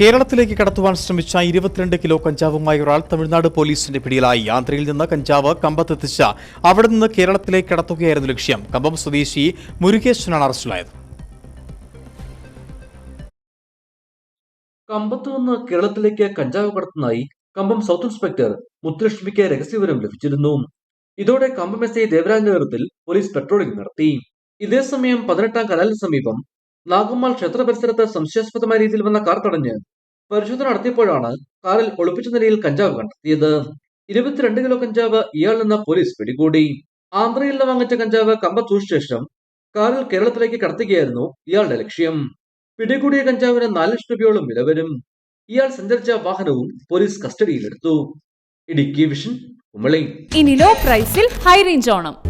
കേരളത്തിലേക്ക് കടത്തുവാൻ ശ്രമിച്ച ഇരുപത്തിരണ്ട് കിലോ കഞ്ചാവുമായി ഒരാൾ തമിഴ്നാട് പോലീസിന്റെ പിടിയിലായി. ആന്ധ്രയിൽ നിന്ന് കഞ്ചാവ് കമ്പത്തെത്തിച്ച അവിടെ നിന്ന് കേരളത്തിലേക്ക് കടത്തുകയായിരുന്നു ലക്ഷ്യം. കമ്പം സ്വദേശി മുരുകേശനാണ് അറസ്റ്റിലായത്. കമ്പത്ത് നിന്ന് കേരളത്തിലേക്ക് കഞ്ചാവ് കടത്തുന്നതായി കമ്പം സൗത്ത് ഇൻസ്പെക്ടർ മുത്തുലക്ഷ്മിക്ക് രഹസ്യവിവരം ലഭിച്ചിരുന്നു. ഇതോടെ കമ്പം എസ് ഐ ദേവരാജ് നഗരത്തിൽ പോലീസ് പെട്രോളിംഗ് നടത്തി. ഇതേസമയം പതിനെട്ടാം കനാലിന് സമീപം നാഗമ്മാൾ ക്ഷേത്ര പരിസരത്ത് സംശയാസ്പദമായ രീതിയിൽ വന്ന കാർ തടഞ്ഞ് പരിശോധന നടത്തിയപ്പോഴാണ് കാറിൽ ഒളിപ്പിച്ച നിലയിൽ കഞ്ചാവ് കണ്ടെത്തിയത്. ഇരുപത്തിരണ്ട് കിലോ കഞ്ചാവ് ഇയാളിൽ നിന്ന് പോലീസ് പിടികൂടി. ആന്ധ്രയിൽ നിന്ന് വാങ്ങിച്ച കഞ്ചാവ് കമ്പ ശേഷം കാറിൽ കേരളത്തിലേക്ക് കടത്തുകയായിരുന്നു ഇയാളുടെ ലക്ഷ്യം. പിടികൂടിയ കഞ്ചാവിന് നാല് ലക്ഷം രൂപയോളം വില വരും. ഇയാൾ സഞ്ചരിച്ച വാഹനവും പോലീസ് കസ്റ്റഡിയിലെടുത്തു. ഇടുക്കി വിഷൻ കുമളി. ഇനി ലോ പ്രൈസിൽ ഹൈ റേഞ്ച് ഓണം.